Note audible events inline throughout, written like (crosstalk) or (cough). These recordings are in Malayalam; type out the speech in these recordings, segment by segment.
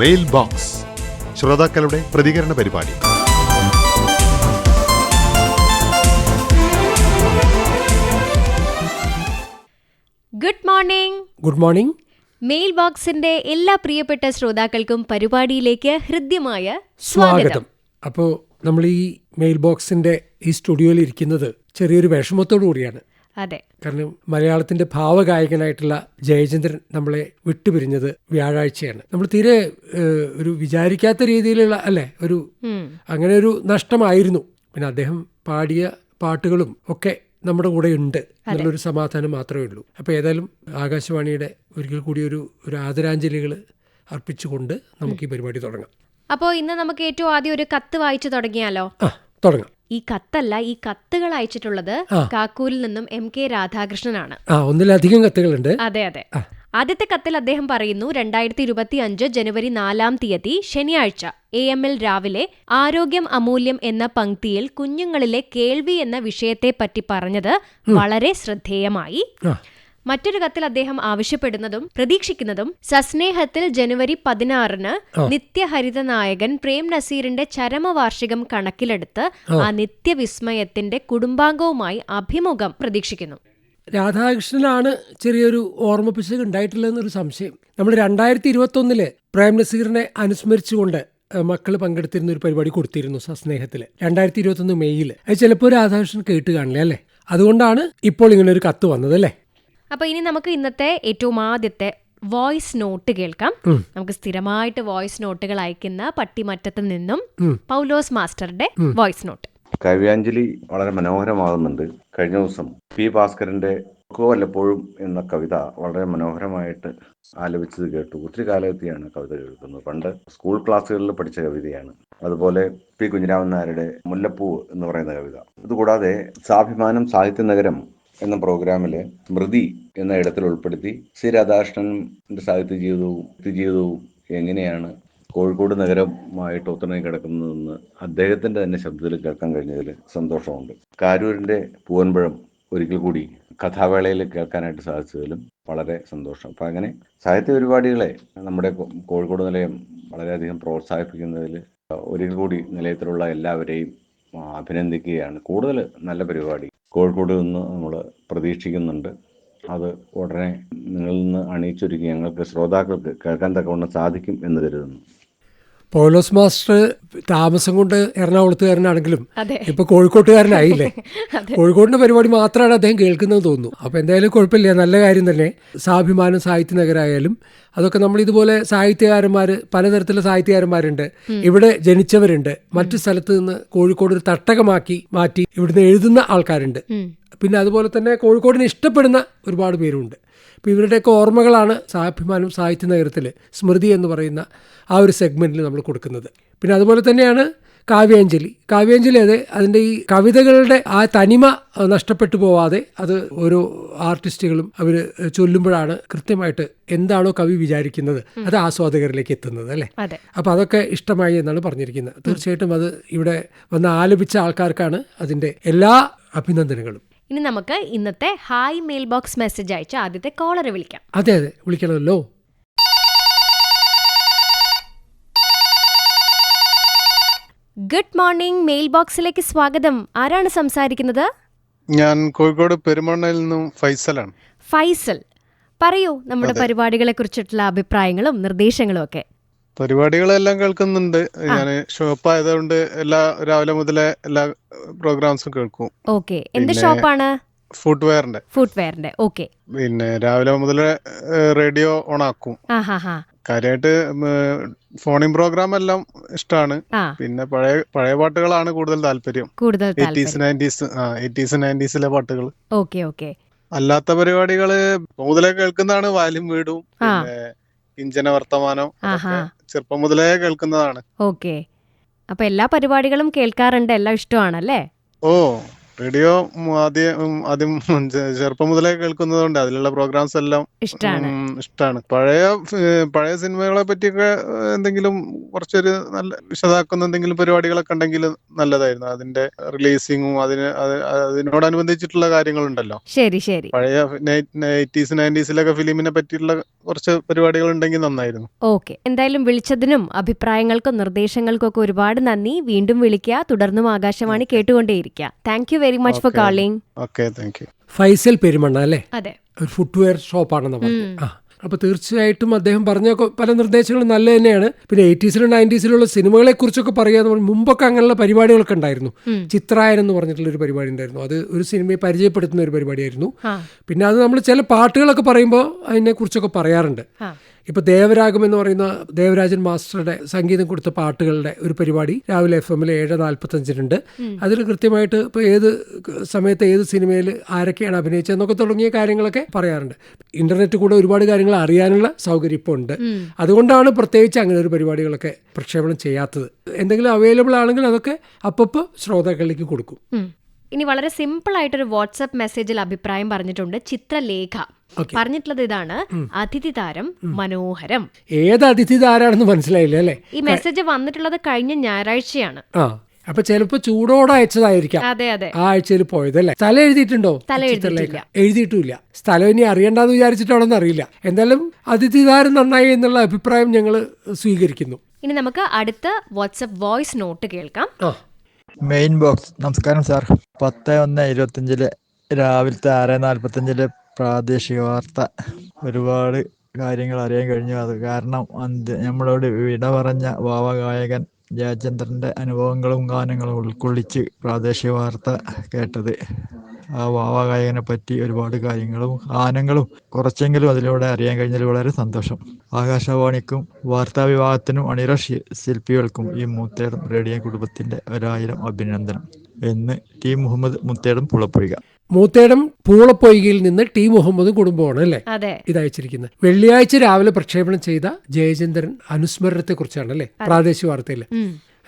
മെയിൽ ബോക്സ് ശ്രോതാക്കളുടെ പ്രതികരണ പരിപാടി. Good morning good morning mail ബോക്സിന്റെ എല്ലാ പ്രിയപ്പെട്ട ശ്രോതാക്കൾക്കും പരിപാടിയിലേക്ക് ഹൃദ്യമായ സ്വാഗതം. അപ്പോ അപ്പോൾ നമ്മൾ ഈ മെയിൽ ബോക്സിന്റെ ഈ സ്റ്റുഡിയോയിൽ ഇരിക്കുന്നത് ചെറിയൊരു വിഷമത്തോടു കൂടിയാണ്. അതെ. കാരണം മലയാളത്തിന്റെ ഭാവഗായകനായിട്ടുള്ള ജയചന്ദ്രൻ നമ്മളെ വിട്ടുപിരിഞ്ഞത് വ്യാഴാഴ്ചയാണ്. നമ്മൾ തീരെ ഒരു വിചാരിക്കാത്ത രീതിയിലുള്ള അല്ലെ ഒരു അങ്ങനെ ഒരു നഷ്ടമായിരുന്നു. പിന്നെ അദ്ദേഹം പാടിയ പാട്ടുകളും ഒക്കെ നമ്മുടെ കൂടെ ഉണ്ട് എന്നുള്ളൊരു സമാധാനം മാത്രമേ ഉള്ളൂ. അപ്പോൾ ഏതായാലും ആകാശവാണിയുടെ ഒരിക്കൽ കൂടി ഒരു ഒരു ആദരാഞ്ജലികൾ അർപ്പിച്ചുകൊണ്ട് നമുക്ക് ഈ പരിപാടി തുടങ്ങാം. അപ്പോൾ ഇന്ന് നമുക്ക് ഏറ്റവും ആദ്യം ഒരു കത്ത് വായിച്ചു തുടങ്ങിയാലോ? ആ തുടങ്ങാം. ഈ കത്തല്ല ഈ കത്തുകൾ അയച്ചിട്ടുള്ളത് കാക്കൂരിൽ നിന്നും എം കെ രാധാകൃഷ്ണനാണ്. ഒന്നിലധികം കത്തുകളുണ്ട്. അതെ അതെ. ആദ്യത്തെ കത്തിൽ അദ്ദേഹം പറയുന്നു രണ്ടായിരത്തി ഇരുപത്തി അഞ്ച് ജനുവരി നാലാം തീയതി ശനിയാഴ്ച എ എം എൽ രാവിലെ ആരോഗ്യം അമൂല്യം എന്ന പങ്ക്തിയിൽ കുഞ്ഞുങ്ങളിലെ കേൾവി എന്ന വിഷയത്തെ പറ്റി പറഞ്ഞത് വളരെ ശ്രദ്ധേയമായി. മറ്റൊരു കത്തിൽ അദ്ദേഹം ആവശ്യപ്പെടുന്നതും പ്രതീക്ഷിക്കുന്നതും സസ്നേഹത്തിൽ ജനുവരി പതിനാറിന് നിത്യഹരിത നായകൻ പ്രേം നസീറിന്റെ ചരമവാർഷികം കണക്കിലെടുത്ത് ആ. നിത്യവിസ്മയത്തിന്റെ കുടുംബാംഗവുമായി അഭിമുഖം പ്രതീക്ഷിക്കുന്നു. രാധാകൃഷ്ണനാണ് ചെറിയൊരു ഓർമ്മപ്പിശക് എന്നൊരു സംശയം. നമ്മൾ രണ്ടായിരത്തി ഇരുപത്തൊന്നിൽ പ്രേം നസീറിനെ അനുസ്മരിച്ചുകൊണ്ട് മക്കൾ പങ്കെടുത്തിരുന്ന ഒരു പരിപാടി കൊടുത്തിരുന്നു സസ്നേഹത്തിൽ രണ്ടായിരത്തി ഇരുപത്തൊന്ന് മെയ്യിൽ അത് ചിലപ്പോൾ രാധാകൃഷ്ണൻ കേട്ട് കാണില്ല അല്ലേ? അതുകൊണ്ടാണ് ഇപ്പോൾ ഇങ്ങനെ ഒരു കത്ത് വന്നത് അല്ലേ? അപ്പൊ ഇനി നമുക്ക് ഇന്നത്തെ ഏറ്റവും ആദ്യത്തെ വോയിസ് നോട്ട് കേൾക്കാം. നമുക്ക് സ്ഥിരമായിട്ട് വോയിസ് നോട്ടുകൾ അയക്കുന്ന പട്ടിമറ്റത്ത് നിന്നും പൗലോസ് മാസ്റ്ററുടെ വോയിസ് നോട്ട്. കവ്യാഞ്ജലി വളരെ മനോഹരമാകുന്നുണ്ട്. കഴിഞ്ഞ ദിവസം പി ഭാസ്കരന്റെ "ഒക്കെ വല്ലപ്പോഴും എന്ന കവിത വളരെ മനോഹരമായിട്ട് ആലപിച്ചത് കേട്ടു. ഒത്തിരി കാലത്തെയാണ് കവിത കേൾക്കുന്നത്. പണ്ട് സ്കൂൾ ക്ലാസ്സുകളിൽ പഠിച്ച കവിതയാണ്. അതുപോലെ പി കുഞ്ഞിരാമൻ നായരുടെ മുല്ലപ്പൂ എന്ന് പറയുന്ന കവിത. ഇതുകൂടാതെ സാഭിമാനം സാഹിത്യ നഗരം എന്ന പ്രോഗ്രാമിൽ സ്മൃതി എന്ന ഇടത്തിൽ ഉൾപ്പെടുത്തി സി രാധാകൃഷ്ണന്റെ സാഹിത്യ ജീവിതവും ജീവിതവും എങ്ങനെയാണ് കോഴിക്കോട് നഗരമായിട്ട് ഒത്തിണങ്ങി കിടക്കുന്നതെന്ന് അദ്ദേഹത്തിന്റെ തന്നെ ശബ്ദത്തിൽ കേൾക്കാൻ കഴിഞ്ഞതിൽ സന്തോഷമുണ്ട്. കാരൂരിന്റെ പൂവൻപഴം ഒരിക്കൽ കൂടി കഥാവേളയിൽ കേൾക്കാനായിട്ട് സാധിച്ചതിലും വളരെ സന്തോഷം. അപ്പം അങ്ങനെ സാഹിത്യ പരിപാടികളെ നമ്മുടെ കോഴിക്കോട് നിലയം വളരെയധികം പ്രോത്സാഹിപ്പിക്കുന്നതിൽ ഒരിക്കൽ കൂടി നിലയത്തിലുള്ള എല്ലാവരെയും അഭിനന്ദിക്കുകയാണ്. കൂടുതൽ നല്ല പരിപാടി. കോഴിക്കോട് നിന്ന് നമ്മൾ പ്രതീക്ഷിക്കുന്നുണ്ട്. അത് ഉടനെ നിങ്ങളിൽ നിന്ന് അണിയിച്ചൊരുക്കി ഞങ്ങൾക്ക് ശ്രോതാക്കൾക്ക് കേൾക്കാൻ തക്കവണ്ണം സാധിക്കും എന്ന് കരുതുന്നു. പൗലോസ് മാസ്റ്റർ താമസം കൊണ്ട് എറണാകുളത്തുകാരനാണെങ്കിലും ഇപ്പൊ കോഴിക്കോട്ടുകാരനായില്ലേ? (laughs) കോഴിക്കോടിന്റെ പരിപാടി മാത്രമാണ് അദ്ദേഹം കേൾക്കുന്നത് തോന്നുന്നു. അപ്പൊ എന്തായാലും കുഴപ്പമില്ല നല്ല കാര്യം തന്നെ. സാഭിമാനം സാഹിത്യ നഗരായാലും അതൊക്കെ നമ്മൾ ഇതുപോലെ സാഹിത്യകാരന്മാർ പലതരത്തിലുള്ള സാഹിത്യകാരന്മാരുണ്ട്. ഇവിടെ ജനിച്ചവരുണ്ട്. മറ്റു സ്ഥലത്ത് നിന്ന് കോഴിക്കോട് ഒരു തട്ടകമാക്കി മാറ്റി ഇവിടുന്ന് എഴുതുന്ന ആൾക്കാരുണ്ട്. പിന്നെ അതുപോലെ തന്നെ കോഴിക്കോടിനെ ഇഷ്ടപ്പെടുന്ന ഒരുപാട് പേരുണ്ട്. അപ്പോൾ ഇവരുടെയൊക്കെ ഓർമ്മകളാണ് സാഭിമാനം സാഹിത്യ നഗരത്തിൽ സ്മൃതി എന്ന് പറയുന്ന ആ ഒരു സെഗ്മെന്റിൽ നമ്മൾ കൊടുക്കുന്നത്. പിന്നെ അതുപോലെ തന്നെയാണ് കാവ്യാഞ്ജലി. കാവ്യാഞ്ജലി അതെ അതിന്റെ ഈ കവിതകളുടെ ആ തനിമ നഷ്ടപ്പെട്ടു പോവാതെ അത് ഓരോ ആർട്ടിസ്റ്റുകളും അവർ ചൊല്ലുമ്പോഴാണ് കൃത്യമായിട്ട് എന്താണോ കവി വിചാരിക്കുന്നത് അത് ആസ്വാദകരിലേക്ക് എത്തുന്നത് അല്ലേ? അപ്പോൾ അതൊക്കെ ഇഷ്ടമായി എന്നാണ് പറഞ്ഞിരിക്കുന്നത്. തീർച്ചയായിട്ടും അത് ഇവിടെ വന്ന് ആലപിച്ച ആൾക്കാർക്കാണ് അതിന്റെ എല്ലാ അഭിനന്ദനങ്ങളും. ഇനി നമുക്ക് ഇന്നത്തെ ഹായ് മെയിൽ ബോക്സ് മെസ്സേജ് അയച്ച ആദ്യത്തെ കോളറെ വിളിക്കാം. അതെ അതെ. വിളിക്കണമല്ലോ. ഗുഡ് മോർണിംഗ് മെയിൽ ബോക്സിലേക്ക് സ്വാഗതം. ആരാണ് സംസാരിക്കുന്നത്? ഞാൻ കോഴിക്കോട് പെരുമണ്ണയിൽ നിന്നും ഫൈസലാണ്. ഫൈസൽ. പറയൂ നമ്മുടെ പരിപാടികളെ കുറിച്ചിട്ടുള്ള അഭിപ്രായങ്ങളും നിർദ്ദേശങ്ങളും ഒക്കെ. പരിപാടികളെല്ലാം കേൾക്കുന്നുണ്ട്. ഞാൻ ഷോപ്പ് ആയതുകൊണ്ട് എല്ലാ രാവിലെ മുതലേ എല്ലാ പ്രോഗ്രാംസും കേൾക്കും. ഓക്കെ. എന്ത് ഷോപ്പാണ്? ഫുട്വെയറിന്റെ ഫുട്വെയറിന്റെ ഓക്കെ. പിന്നെ രാവിലെ മുതൽ റേഡിയോ ഓൺ ആക്കും കാര്യമായിട്ട് ഫോണിംഗ് പ്രോഗ്രാം എല്ലാം ഇഷ്ടമാണ് പിന്നെ പഴയ പഴയ പാട്ടുകളാണ് കൂടുതൽ താല്പര്യം. കൂടുതൽ എയ്റ്റീസ് താല്പര്യം നയന്റീസ് ആ എയ്റ്റീസ് നയന്റീസിലെ പാട്ടുകൾ ഓക്കെ ഓക്കെ. അല്ലാത്ത പരിപാടികൾ മുതലേ കേൾക്കുന്നതാണ് വാലും വീടും. പിന്നെ കിഞ്ചന വർത്തമാനം ചെറുപ്പം മുതലേ കേൾക്കുന്നതാണ്. ഓക്കെ. അപ്പൊ എല്ലാ പരിപാടികളും കേൾക്കാറുണ്ട് എല്ലാം ഇഷ്ടമാണല്ലേ? ഓ. റേഡിയോ ആദ്യം ആദ്യം ചെറുപ്പം മുതലേ കേൾക്കുന്നതുകൊണ്ട് അതിലുള്ള പ്രോഗ്രാംസ് എല്ലാം ഇഷ്ടമാണ് പഴയ പഴയ സിനിമകളെ പറ്റിയൊക്കെ എന്തെങ്കിലും കുറച്ചൊരു നല്ല വിശദാക്കുന്ന എന്തെങ്കിലും പരിപാടികളൊക്കെ ഉണ്ടെങ്കിൽ നല്ലതായിരുന്നു. അതിന്റെ റിലീസിങ്ങും അതിന് അത് അതിനോടനുബന്ധിച്ചിട്ടുള്ള കാര്യങ്ങളുണ്ടല്ലോ. ശരി ശരി. പഴയ എയ്റ്റീസ് നയന്റീസിലൊക്കെ ഫിലിമിനെ പറ്റിയുള്ള കുറച്ച് പരിപാടികൾ ഉണ്ടെങ്കിൽ നന്നായിരുന്നു. ഓക്കെ. എന്തായാലും വിളിച്ചതിനും അഭിപ്രായങ്ങൾക്കും നിർദ്ദേശങ്ങൾക്കും ഒക്കെ ഒരുപാട് നന്ദി. വീണ്ടും വിളിക്കുക. തുടർന്നും Akashvani കേട്ടുകൊണ്ടേയിരിക്കുക. Thank you very much for Okay. Calling okay thank you Faisal Perumanna അല്ലേ? അതെ. ഒരു ഫുട്വെയർ ഷോപ്പാണെന്ന് പറഞ്ഞു. ആ. അപ്പോൾ തീർച്ചയായിട്ടും അദ്ദേഹം പറഞ്ഞ പല നിർദ്ദേശങ്ങളും നല്ല തന്നെയാണ്. പിന്നെ എയ്റ്റീസിലും നയന്റീസിലുള്ള സിനിമകളെ കുറിച്ചൊക്കെ പറയുക മുമ്പൊക്കെ അങ്ങനെയുള്ള പരിപാടികളൊക്കെ ഉണ്ടായിരുന്നു. ചിത്രായൻ എന്ന് പറഞ്ഞിട്ടുള്ള ഒരു പരിപാടി ഉണ്ടായിരുന്നു. അത് ഒരു സിനിമയെ പരിചയപ്പെടുത്തുന്ന ഒരു പരിപാടിയായിരുന്നു. പിന്നെ അത് നമ്മൾ ചില പാട്ടുകളൊക്കെ പറയുമ്പോൾ അതിനെ കുറിച്ചൊക്കെ പറയാറുണ്ട്. ഇപ്പോൾ ദേവരാഗം എന്ന് പറയുന്ന ദേവരാജൻ മാസ്റ്ററുടെ സംഗീതം കൊടുത്ത പാട്ടുകളുടെ ഒരു പരിപാടി രാവിലെ എഫ് എമ്മിൽ ഏഴ് നാൽപ്പത്തഞ്ചിനുണ്ട് അതിൽ കൃത്യമായിട്ട് ഇപ്പോൾ ഏത് സമയത്ത് ഏത് സിനിമയിൽ ആരൊക്കെയാണ് അഭിനയിച്ചതെന്നൊക്കെ തുടങ്ങിയ കാര്യങ്ങളൊക്കെ പറയാറുണ്ട്. ഇന്റർനെറ്റ് കൂടെ ഒരുപാട് കാര്യങ്ങൾ അറിയാനുള്ള സൗകര്യം ഇപ്പോൾ ഉണ്ട്. അതുകൊണ്ടാണ് പ്രത്യേകിച്ച് അങ്ങനെ ഒരു പരിപാടികളൊക്കെ പ്രക്ഷേപണം ചെയ്യാത്തത്. എന്തെങ്കിലും അവൈലബിൾ ആണെങ്കിൽ അതൊക്കെ അപ്പപ്പോൾ ശ്രോതാക്കളിലേക്ക് കൊടുക്കും. ഇനി വളരെ സിമ്പിൾ ആയിട്ടൊരു വാട്സപ്പ് മെസ്സേജിൽ അഭിപ്രായം പറഞ്ഞിട്ടുണ്ട്. ചിത്രലേഖ. പറഞ്ഞിട്ടുള്ളത് ഇതാണ്. അതിഥി താരം മനോഹരം. ഏത് അതിഥി താരാണെന്ന് മനസ്സിലായില്ല അല്ലേ? ഈ മെസ്സേജ് വന്നിട്ടുള്ളത് കഴിഞ്ഞ ഞായറാഴ്ചയാണ്. ആ അപ്പൊ ചിലപ്പോ ചൂടോടെ അയച്ചതായിരിക്കാം. അതെ അതെ. ആ ആഴ്ചയിൽ പോയത് പോയതല്ലേ സ്ഥലം എഴുതിയിട്ടുണ്ടോ? ചിത്രലേഖ? എഴുതിയിട്ടില്ല. സ്ഥലം ഇനി അറിയണ്ടെന്ന് വിചാരിച്ചിട്ടാണോന്ന് അറിയില്ല. എന്തായാലും അതിഥിതാരം നന്നായി എന്നുള്ള അഭിപ്രായം ഞങ്ങൾ സ്വീകരിക്കുന്നു. ഇനി നമുക്ക് അടുത്ത വാട്സപ്പ് വോയിസ് നോട്ട് കേൾക്കാം. മെയിൻ ബോക്സ് നമസ്കാരം സാർ പത്ത് ഒന്ന് ഇരുപത്തിയഞ്ചിൽ രാവിലത്തെ ആറ് നാൽപ്പത്തഞ്ചിൽ പ്രാദേശിക വാർത്ത. ഒരുപാട് കാര്യങ്ങൾ അറിയാൻ കഴിഞ്ഞു. അത് കാരണം അന്ത്യ നമ്മളോട് വിട പറഞ്ഞ ഭാവഗായകൻ ജയചന്ദ്രന്റെ അനുഭവങ്ങളും ഗാനങ്ങളും ഉൾക്കൊള്ളിച്ച് പ്രാദേശിക വാർത്ത കേട്ടത്. ആ ഭാവഗായകനെ പറ്റി ഒരുപാട് കാര്യങ്ങളും ഗാനങ്ങളും കുറച്ചെങ്കിലും അതിലൂടെ അറിയാൻ കഴിഞ്ഞതിൽ വളരെ സന്തോഷം. ആകാശവാണിക്കും വാർത്താ വിഭാഗത്തിനും അണിയറ ശില്പികൾക്കും ഈ മുത്തേടം റേഡിയോ കുടുംബത്തിന്റെ ഒരായിരം അഭിനന്ദനം. എന്ന് ടി മുഹമ്മദ് മുത്തേടം പുളപ്പൊഴിക മൂത്തേടം പൂളപ്പൊയ്കയിൽ നിന്ന് ടി. മുഹമ്മദ് കുടുംബമാണ് അല്ലേ? ഇതയച്ചിരിക്കുന്നത്. ഇത് അയച്ചിരിക്കുന്നത് വെള്ളിയാഴ്ച രാവിലെ പ്രക്ഷേപണം ചെയ്ത ജയചന്ദ്രൻ അനുസ്മരണത്തെ കുറിച്ചാണ് അല്ലേ പ്രാദേശിക വാർത്തയിൽ.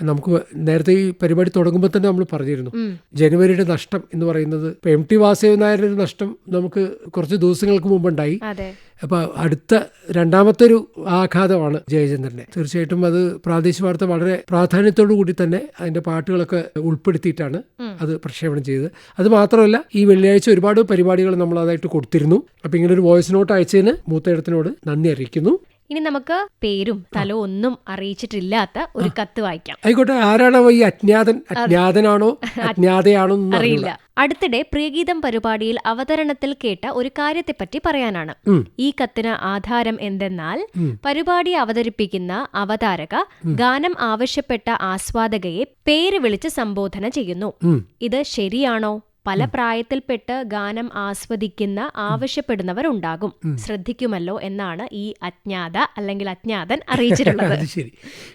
നമുക്ക് നേരത്തെ ഈ പരിപാടി തുടങ്ങുമ്പോൾ തന്നെ നമ്മൾ പറഞ്ഞിരുന്നു. ജനുവരിയുടെ നഷ്ടം എന്ന് പറയുന്നത് ഇപ്പൊ എം ടി വാസുദേവൻ നായരുടെ നഷ്ടം നമുക്ക് കുറച്ച് ദിവസങ്ങൾക്ക് മുമ്പുണ്ടായി. ഉണ്ടായി അപ്പോൾ അടുത്ത രണ്ടാമത്തെ ഒരു ആഘാതമാണ് ജയചന്ദ്രന്റെ തീർച്ചയായിട്ടും അത് പ്രാദേശിക വാർത്ത വളരെ പ്രാധാന്യത്തോടു കൂടി തന്നെ അതിന്റെ പാട്ടുകളൊക്കെ ഉൾപ്പെടുത്തിയിട്ടാണ് അത് പ്രക്ഷേപണം ചെയ്തത്. അത് മാത്രമല്ല ഈ വെള്ളിയാഴ്ച ഒരുപാട് പരിപാടികൾ നമ്മൾ അതായിട്ട് കൊടുത്തിരുന്നു. അപ്പൊ ഇങ്ങനെ ഒരു വോയിസ് നോട്ട് അയച്ചതിന് മൂത്തേടത്തിനോട് നന്ദി അറിയിക്കുന്നു. ഇനി നമുക്ക് പേരും സ്ഥലവും ഒന്നും അറിയിച്ചിട്ടില്ലാത്ത ഒരു കത്ത് വായിക്കാം. ആയിക്കോട്ടെ ആരാണോ ഈ അജ്ഞാതൻ? അജ്ഞാതനാണോ? അജ്ഞാതയാണോ അറിയില്ല. അടുത്തിടെ പ്രിയഗീതം പരിപാടിയിൽ അവതരണത്തിൽ കേട്ട ഒരു കാര്യത്തെപ്പറ്റി പറയാനാണ്. ഈ കത്തിന് ആധാരം എന്തെന്നാൽ പരിപാടി അവതരിപ്പിക്കുന്ന അവതാരക ഗാനം ആവശ്യപ്പെട്ട ആസ്വാദകയെ പേര് വിളിച്ച് സംബോധന ചെയ്യുന്നു. ഇത് ശരിയാണോ? പല പ്രായത്തിൽപ്പെട്ട് ഗാനം ആസ്വദിക്കുന്ന ആവശ്യപ്പെടുന്നവർ ഉണ്ടാകും ശ്രദ്ധിക്കുമല്ലോ എന്നാണ് ഈ അജ്ഞാത അല്ലെങ്കിൽ അജ്ഞാതൻ അറിയിച്ചിട്ടുള്ളത്. (laughs) ശരി.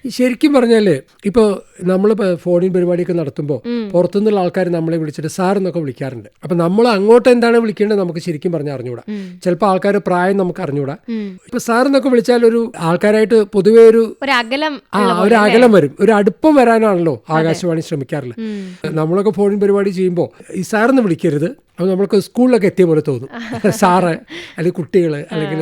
ശരിക്കും പറഞ്ഞാൽ ഇപ്പോൾ നമ്മൾ ഫോണിൽ പരിപാടിയൊക്കെ നടത്തുമ്പോൾ പുറത്തുനിന്നുള്ള ആൾക്കാർ നമ്മളെ വിളിച്ചിട്ട് സാർ എന്നൊക്കെ വിളിക്കാറുണ്ട്. അപ്പൊ നമ്മൾ അങ്ങോട്ട് എന്താണ് വിളിക്കേണ്ടത് നമുക്ക് ശരിക്കും പറഞ്ഞാൽ അറിഞ്ഞൂടാ. ചിലപ്പോൾ ആൾക്കാർ പ്രായം നമുക്ക് അറിഞ്ഞൂടാ. ഇപ്പൊ സാർ എന്നൊക്കെ വിളിച്ചാൽ ഒരു ആൾക്കാരായിട്ട് പൊതുവെ ഒരു ഒരു അകലം ഒരു അകലം വരും. ഒരു അടുപ്പം വരാനാണല്ലോ ആകാശവാണി ശ്രമിക്കാറില്ല? നമ്മളൊക്കെ ഫോണിൻ പരിപാടി ചെയ്യുമ്പോൾ ഈ സാറെന്ന് വിളിക്കരുത്. അപ്പോൾ നമ്മൾക്ക് സ്കൂളിലൊക്കെ എത്തിയ പോലെ തോന്നും. (laughs) സാറ് അല്ലെങ്കിൽ കുട്ടികൾ അല്ലെങ്കിൽ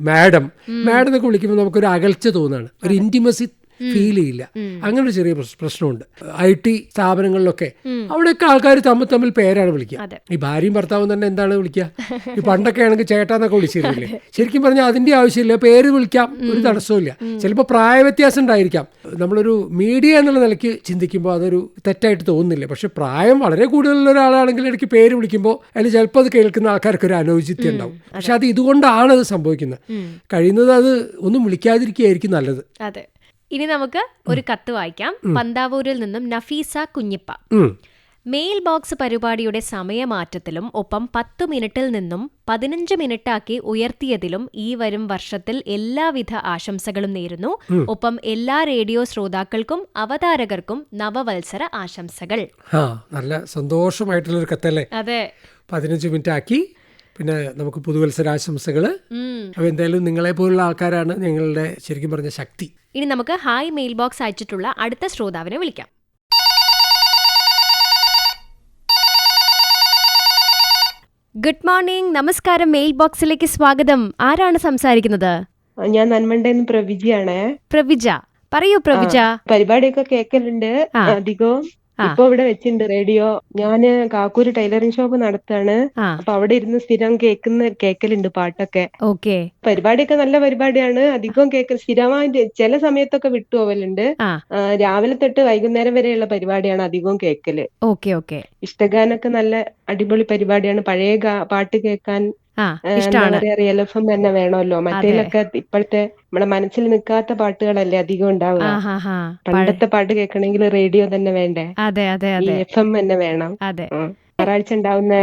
മാഡം. മാഡം എന്നൊക്കെ വിളിക്കുമ്പോൾ നമുക്കൊരു അകൽച്ച തോന്നുകയാണ് ഒരു ഇന്റിമസി ഫീൽ ചെയ്യില്ല. അങ്ങനെ ഒരു ചെറിയ പ്രശ്നമുണ്ട്. ഐ ടി സ്ഥാപനങ്ങളിലൊക്കെ അവിടെയൊക്കെ ആൾക്കാർ തമ്മിൽ തമ്മിൽ പേരാണ് വിളിക്കുക. ഈ ഭാര്യയും ഭർത്താവും തന്നെ എന്താണ് വിളിക്കുക? ഈ പണ്ടൊക്കെ ആണെങ്കിൽ ചേട്ടാന്നൊക്കെ വിളിച്ചിരുന്നില്ലേ? ശരിക്കും പറഞ്ഞാൽ അതിന്റെ ആവശ്യമില്ല. പേര് വിളിക്കാം ഒരു തടസ്സമില്ല ചിലപ്പോൾ പ്രായ വ്യത്യാസം ഉണ്ടായിരിക്കാം. നമ്മളൊരു മീഡിയ എന്നുള്ള നിലയ്ക്ക് ചിന്തിക്കുമ്പോൾ അതൊരു തെറ്റായിട്ട് തോന്നുന്നില്ല. പക്ഷെ പ്രായം വളരെ കൂടുതലുള്ള ഒരാളാണെങ്കിൽ ഇടയ്ക്ക് പേര് വിളിക്കുമ്പോൾ അതിൽ ചിലപ്പോൾ അത് കേൾക്കുന്ന ആൾക്കാർക്ക് ഒരു അനൗചിത്യം ഉണ്ടാവും. പക്ഷെ അത് ഇതുകൊണ്ടാണ് അത് സംഭവിക്കുന്നത്. കഴിയുന്നത് അത് ഒന്നും വിളിക്കാതിരിക്കുകയായിരിക്കും നല്ലത്. ഇനി നമുക്ക് ഒരു കത്ത് വായിക്കാം. പന്താവൂരിൽ നിന്നും നഫീസ കുഞ്ഞിപ്പ. മെയിൽ ബോക്സ് പരിപാടിയുടെ സമയമാറ്റത്തിലും ഒപ്പം പത്തു മിനിറ്റിൽ നിന്നും പതിനഞ്ച് മിനിറ്റാക്കി ഉയർത്തിയതിലും ഈ വരും വർഷത്തിൽ എല്ലാവിധ ആശംസകളും നേരുന്നു. ഒപ്പം എല്ലാ റേഡിയോ ശ്രോതാക്കൾക്കും അവതാരകർക്കും നവവത്സര ആശംസകൾ. നല്ല സന്തോഷമായിട്ടുള്ളൊരു കത്തല്ലേ? അതെ. പതിനഞ്ച് മിനിറ്റ് ആക്കി പിന്നെ നമുക്ക് പുതുവത്സരാശംസകൾ. അപ്പോൾ എന്തായാലും നിങ്ങളെ പോലുള്ള ആൾക്കാരാണ് ഞങ്ങളുടെ ശരിക്കും പറഞ്ഞ ശക്തി. ഇനി നമുക്ക് ഹായ് മെയിൽ ബോക്സ് അയച്ചിട്ടുള്ള അടുത്ത ശ്രോതാവിനെ വിളിക്കാം. ഗുഡ് മോർണിംഗ് നമസ്കാരം. മെയിൽ ബോക്സിലേക്ക് സ്വാഗതം. ആരാണ് സംസാരിക്കുന്നത്? ഞാൻ നന്മണ്ടെന്ന് പ്രവിജയാണ്. പ്രവിജ. പറയൂ പ്രവിജ. പരിപാടിയൊക്കെ കേൾക്കലുണ്ട്. അധികവും. ഇപ്പൊ ഇവിടെ വെച്ചിട്ടുണ്ട് റേഡിയോ. ഞാൻ കാക്കൂര് ടൈലറിംഗ് ഷോപ്പ് നടത്താണ്. ആ. അപ്പൊ അവിടെ ഇരുന്ന് സ്ഥിരം കേക്കുന്ന കേക്കലുണ്ട് പാട്ടൊക്കെ. ഓക്കെ. പരിപാടിയൊക്കെ നല്ല പരിപാടിയാണ്. അധികം കേക്കൽ സ്ഥിരമായിട്ട് ചില സമയത്തൊക്കെ വിട്ടുപോവലുണ്ട് ആ. ആ, രാവിലെ തൊട്ട് വൈകുന്നേരം വരെയുള്ള പരിപാടിയാണ് അധികവും കേക്കൽ ഓക്കെ ഓക്കെ. ഇഷ്ടഗാനൊക്കെ നല്ല അടിപൊളി പരിപാടിയാണ്. പഴയ ഗാ- പാട്ട് കേൾക്കാൻ ആ എന്താ ഇഷ്ടമാണ് പറയാ റിയൽ എഫ് എം തന്നെ വേണമല്ലോ. മറ്റേലൊക്കെ ഇപ്പോഴത്തെ നമ്മുടെ മനസ്സിൽ നിൽക്കാത്ത പാട്ടുകളല്ലേ അധികം ഉണ്ടാവുക. പണ്ടത്തെ പാട്ട് കേൾക്കണമെങ്കിൽ റേഡിയോ തന്നെ വേണ്ടേ? അതെ അതെ ഈ അതെ. എഫ് എം തന്നെ വേണം. അതെ. ഞായറാഴ്ച ഉണ്ടാവുന്ന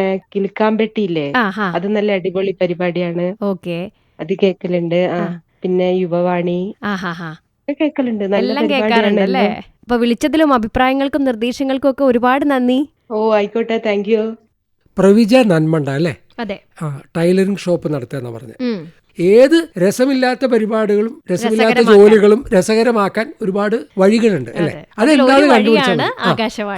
ആ ഹാ. അത് നല്ല അടിപൊളി പരിപാടിയാണ്. ഓക്കെ. അത് കേൾക്കലുണ്ട്. ആ ആ. പിന്നെ യുവവാണി. ആ ഹാ ഹാ. ഒക്കെ കേൾക്കലുണ്ട്. നല്ല എല്ലാം പരിപാടിയാണ്. കേൾക്കാറുണ്ട് അല്ലേ? എല്ലാം. അപ്പൊ വിളിച്ചതിലും അഭിപ്രായങ്ങൾക്കും നിർദ്ദേശങ്ങൾക്കും ഒക്കെ ഒരുപാട് നന്ദി. ഓ ആയിക്കോട്ടെ. Thank you. പ്രവിജ നന്മണ്ട അല്ലേ? അതെ. ആ ടൈലറിംഗ് ഷോപ്പ് നടത്തുക പറഞ്ഞത് ഉം. ഏത് രസമില്ലാത്ത പരിപാടികളും രസമില്ലാത്ത ജോലികളും രസകരമാക്കാൻ ഒരുപാട് വഴികളുണ്ട് അല്ലെ? അതെന്താണ് കണ്ടുപിടിച്ചത്?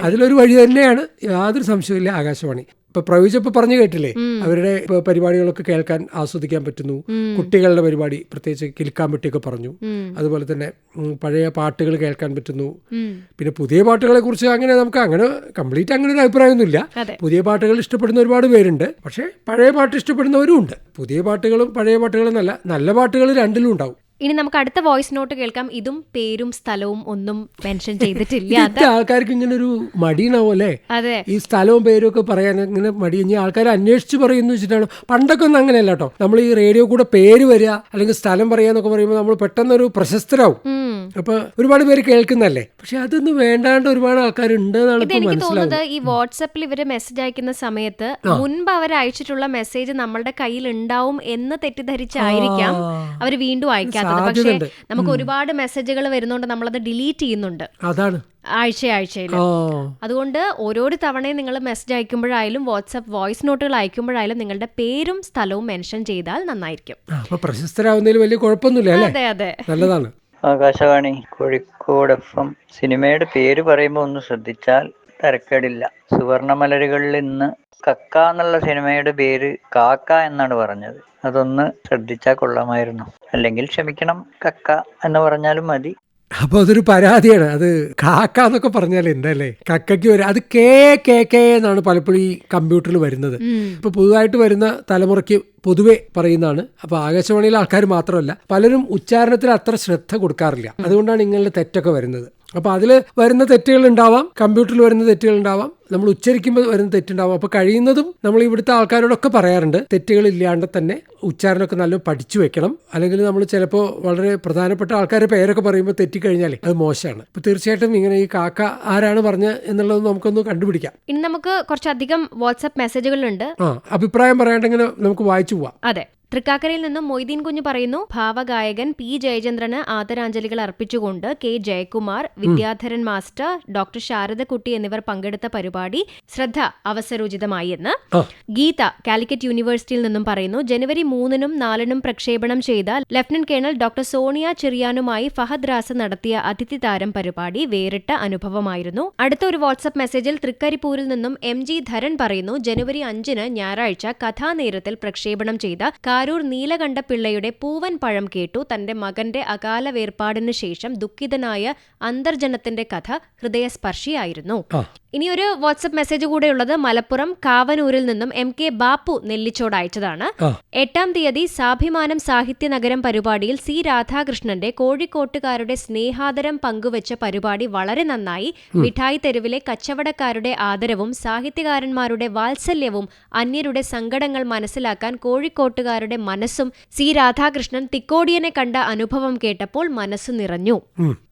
അതിലൊരു വഴി തന്നെയാണ് യാതൊരു സംശയമില്ല ആകാശവാണി. ഇപ്പൊ പ്രവീജ് ഇപ്പൊ പറഞ്ഞു കേട്ടില്ലേ? അവരുടെ പരിപാടികളൊക്കെ കേൾക്കാൻ ആസ്വദിക്കാൻ പറ്റുന്നു. കുട്ടികളുടെ പരിപാടി പ്രത്യേകിച്ച് കിൽക്കാൻ പറ്റിയൊക്കെ പറഞ്ഞു. അതുപോലെ തന്നെ പഴയ പാട്ടുകൾ കേൾക്കാൻ പറ്റുന്നു. പിന്നെ പുതിയ പാട്ടുകളെ കുറിച്ച് അങ്ങനെ നമുക്ക് അങ്ങനെ കംപ്ലീറ്റ് അങ്ങനെ ഒരു അഭിപ്രായമൊന്നുമില്ല. പുതിയ പാട്ടുകൾ ഇഷ്ടപ്പെടുന്ന ഒരുപാട് പേരുണ്ട്. പക്ഷേ പഴയ പാട്ട് ഇഷ്ടപ്പെടുന്നവരും ഉണ്ട്. പുതിയ പാട്ടുകളും പഴയ പാട്ടുകളും നല്ല നല്ല പാട്ടുകൾ രണ്ടിലും ഉണ്ടാവും. ഇനി നമുക്ക് അടുത്ത വോയിസ് നോട്ട് കേൾക്കാം. ഇതും പേരും സ്ഥലവും ഒന്നും മെൻഷൻ ചെയ്തിട്ടില്ല. ആൾക്കാർക്ക് ഇങ്ങനെ ഒരു മടിയുണ്ടാവും അല്ലേ? അതെ. ഈ സ്ഥലവും പേരും ഒക്കെ പറയാൻ ഇങ്ങനെ മടി. ഇനി ആൾക്കാർ അന്വേഷിച്ച് പറയുന്നു വെച്ചിട്ടാണ്. പണ്ടൊക്കെ ഒന്നും അങ്ങനെയല്ല കേട്ടോ. നമ്മൾ ഈ റേഡിയോ കൂടെ പേര് വരിക അല്ലെങ്കിൽ സ്ഥലം പറയാന്നൊക്കെ പറയുമ്പോൾ നമ്മൾ പെട്ടെന്നൊരു പ്രശസ്തരാവും. ഉം. അപ്പൊ ഒരുപാട് പേര് കേൾക്കുന്നല്ലേ പക്ഷെ അതൊന്നും വേണ്ടാണ്ട് ഒരുപാട് എന്നാണ് ഇപ്പൊ എനിക്ക് തോന്നുന്നത് ഈ വാട്സപ്പിൽ ഇവർ മെസ്സേജ് അയക്കുന്ന സമയത്ത് മുൻപ് അവർ അയച്ചിട്ടുള്ള മെസ്സേജ് നമ്മളുടെ കയ്യിൽ ഉണ്ടാവും എന്ന് തെറ്റിദ്ധരിച്ചായിരിക്കാം. അവർ വീണ്ടും പക്ഷേ നമുക്ക് ഒരുപാട് മെസ്സേജുകൾ വരുന്നോണ്ട്. നമ്മളത് ഡിലീറ്റ് ചെയ്യുന്നുണ്ട്. അതാണ്. ആഴ്ച ആഴ്ചയിൽ അതുകൊണ്ട് ഓരോ തവണയും നിങ്ങൾ മെസ്സേജ് അയക്കുമ്പോഴായാലും വാട്സപ്പ് വോയിസ് നോട്ടുകൾ അയക്കുമ്പോഴായാലും നിങ്ങളുടെ പേരും സ്ഥലവും മെൻഷൻ ചെയ്താൽ നന്നായിരിക്കും. പ്രശസ്തരാവുന്നതിൽ വലിയ കുഴപ്പമൊന്നുമില്ല അതെ അതെ. നല്ലതാണ്. ആകാശവാണി കോഴിക്കോട് എഫ് എം സിനിമയുടെ പേര് പറയുമ്പോൾ ഒന്ന് ശ്രദ്ധിച്ചാൽ തരക്കേടില്ല. സുവർണമലരുകളിൽ ഇന്ന് കക്ക എന്നുള്ള സിനിമയുടെ പേര് കാക്ക എന്നാണ് പറഞ്ഞത്. അതൊന്ന് ശ്രദ്ധിച്ചാൽ കൊള്ളാമായിരുന്നു. അല്ലെങ്കിൽ ക്ഷമിക്കണം കക്ക എന്ന് പറഞ്ഞാലും മതി. അപ്പൊ അതൊരു പരാതിയാണ്. അത് കാക്ക എന്നൊക്കെ പറഞ്ഞാൽ എന്തല്ലേ? കക്കയ്ക്ക് വരും അത് കേ കേ കേ എന്നാണ് പലപ്പോഴും ഈ കമ്പ്യൂട്ടറിൽ വരുന്നത്. ഇപ്പൊ പുതുതായിട്ട് വരുന്ന തലമുറയ്ക്ക് പൊതുവെ പറയുന്നതാണ്. അപ്പൊ ആകാശവാണിയിലെ ആൾക്കാർ മാത്രമല്ല പലരും ഉച്ചാരണത്തിൽ അത്ര ശ്രദ്ധ കൊടുക്കാറില്ല. അതുകൊണ്ടാണ് ഇങ്ങനെ തെറ്റൊക്കെ വരുന്നത്. അപ്പൊ അതിൽ വരുന്ന തെറ്റുകൾ ഉണ്ടാവാം കമ്പ്യൂട്ടറിൽ വരുന്ന തെറ്റുകൾ ഉണ്ടാവാം നമ്മൾ ഉച്ചരിക്കുമ്പോൾ വരുന്ന തെറ്റുണ്ടാവും അപ്പോൾ കഴിയുന്നതും നമ്മൾ ഇവിടുത്തെ ആൾക്കാരോടൊക്കെ പറയാറുണ്ട് തെറ്റുകൾ ഇല്ലാണ്ട് തന്നെ ഉച്ചാരണമൊക്കെ നല്ല പഠിച്ചു വെക്കണം. അല്ലെങ്കിൽ നമ്മൾ ചിലപ്പോൾ വളരെ പ്രധാനപ്പെട്ട ആൾക്കാരുടെ പേരൊക്കെ പറയുമ്പോൾ തെറ്റിക്കഴിഞ്ഞാൽ അത് മോശമാണ്. അപ്പൊ തീർച്ചയായിട്ടും ഇങ്ങനെ ഈ കാക്ക ആരാണ് പറഞ്ഞത് എന്നുള്ളത് നമുക്കൊന്ന് കണ്ടുപിടിക്കാം. ഇനി നമുക്ക് കുറച്ചധികം വാട്സ്ആപ്പ് മെസ്സേജുകളുണ്ട് ആ അഭിപ്രായം പറയാണ്ടെങ്കിൽ നമുക്ക് വായിച്ചു പോവാം. അതെ. തൃക്കാക്കരയിൽ നിന്നും മൊയ്തീൻ കുഞ്ഞ് പറയുന്നു ഭാവഗായകൻ പി ജയചന്ദ്രന് ആദരാഞ്ജലികൾ അർപ്പിച്ചുകൊണ്ട് K Jayakumar Vidyadharan master doctor Saradakutty എന്നിവർ പങ്കെടുത്ത പരിപാടി ശ്രദ്ധ അവസരോചിതമായി എന്ന് ഗീത കാലിക്കറ്റ് യൂണിവേഴ്സിറ്റിയിൽ നിന്നും പറയുന്നു ജനുവരി മൂന്നിനും നാലിനും പ്രക്ഷേപണം ചെയ്ത ലഫ്റ്റനന്റ് കേണൽ ഡോക്ടർ സോണിയ ചെറിയാനുമായി ഫഹദ് റാസ നടത്തിയ അതിഥി താരം പരിപാടി വേറിട്ട അനുഭവമായിരുന്നു. അടുത്ത ഒരു വാട്സ്ആപ്പ് മെസ്സേജിൽ തൃക്കരിപ്പൂരിൽ നിന്നും എം ജി ധരൻ പറയുന്നു ജനുവരി അഞ്ചിന് ഞായറാഴ്ച കഥാനേരത്തിൽ പ്രക്ഷേപണം ചെയ്ത കാരൂർ നീലകണ്ഠപിള്ളയുടെ പൂവൻ പഴം കേട്ടു തന്റെ മകന്റെ അകാല വേർപാടിന് ശേഷം ദുഃഖിതനായ അന്തർജനത്തിന്റെ കഥ ഹൃദയസ്പർശിയായിരുന്നു. ഇനിയൊരു ഇനി ഒരു വാട്സപ്പ് മെസ്സേജ് കൂടെ ഉള്ളത് മലപ്പുറം കാവനൂരിൽ നിന്നും എം കെ ബാപ്പു നെല്ലിച്ചോട് അയച്ചതാണ്. എട്ടാം തീയതി സാഭിമാനം സാഹിത്യ നഗരം പരിപാടിയിൽ സി രാധാകൃഷ്ണന്റെ കോഴിക്കോട്ടുകാരുടെ സ്നേഹാദരം പങ്കുവച്ച പരിപാടി വളരെ നന്നായി. മിഠായി തെരുവിലെ കച്ചവടക്കാരുടെ ആദരവും സാഹിത്യകാരന്മാരുടെ വാത്സല്യവും അന്യരുടെ സങ്കടങ്ങൾ മനസ്സിലാക്കാൻ കോഴിക്കോട്ടുകാരുടെ മനസ്സും സി രാധാകൃഷ്ണൻ തിക്കോടിയനെ കണ്ട അനുഭവം കേട്ടപ്പോൾ മനസ്സ് നിറഞ്ഞു.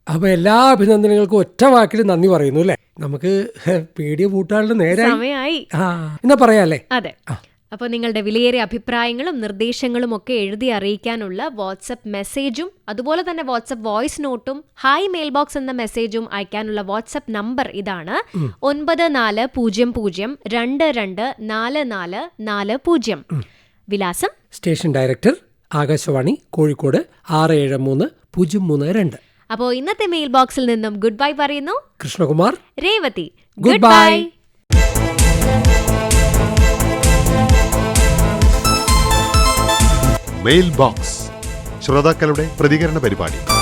അപ്പൊ എല്ലാ അഭിനന്ദനങ്ങൾക്കും ഒറ്റ വാക്കിൽ നന്ദി പറയുന്നു അല്ലേ? നമുക്ക് (laughs) പേടിയ പൂട്ടാളുടെ നേരെ സമയമായി എന്നാ പറയാല്ലേ? അതെ. അപ്പോൾ നിങ്ങളുടെ വിലയേറിയ അഭിപ്രായങ്ങളും നിർദ്ദേശങ്ങളും ഒക്കെ എഴുതി അറിയിക്കാനുള്ള വാട്സപ്പ് മെസ്സേജും അതുപോലെ തന്നെ വാട്സപ്പ് വോയിസ് നോട്ടും ഹായ് മെയിൽ ബോക്സ് എന്ന മെസ്സേജും അയക്കാനുള്ള വാട്സപ്പ് നമ്പർ ഇതാണ് ഒൻപത് നാല് പൂജ്യം പൂജ്യം രണ്ട് രണ്ട് നാല് നാല് നാല് പൂജ്യം. വിലാസം. സ്റ്റേഷൻ ഡയറക്ടർ ആകാശവാണി കോഴിക്കോട് ആറ് ഏഴ് മൂന്ന് പൂജ്യം മൂന്ന് രണ്ട്. അപ്പോൾ ഇന്നത്തെ മെയിൽ ബോക്സിൽ നിന്നും ഗുഡ് ബൈ പറയുന്നു. Krishnakumar. Revathi. Good bye. Mail box ശ്രോതാക്കളുടെ പ്രതികരണ പരിപാടി.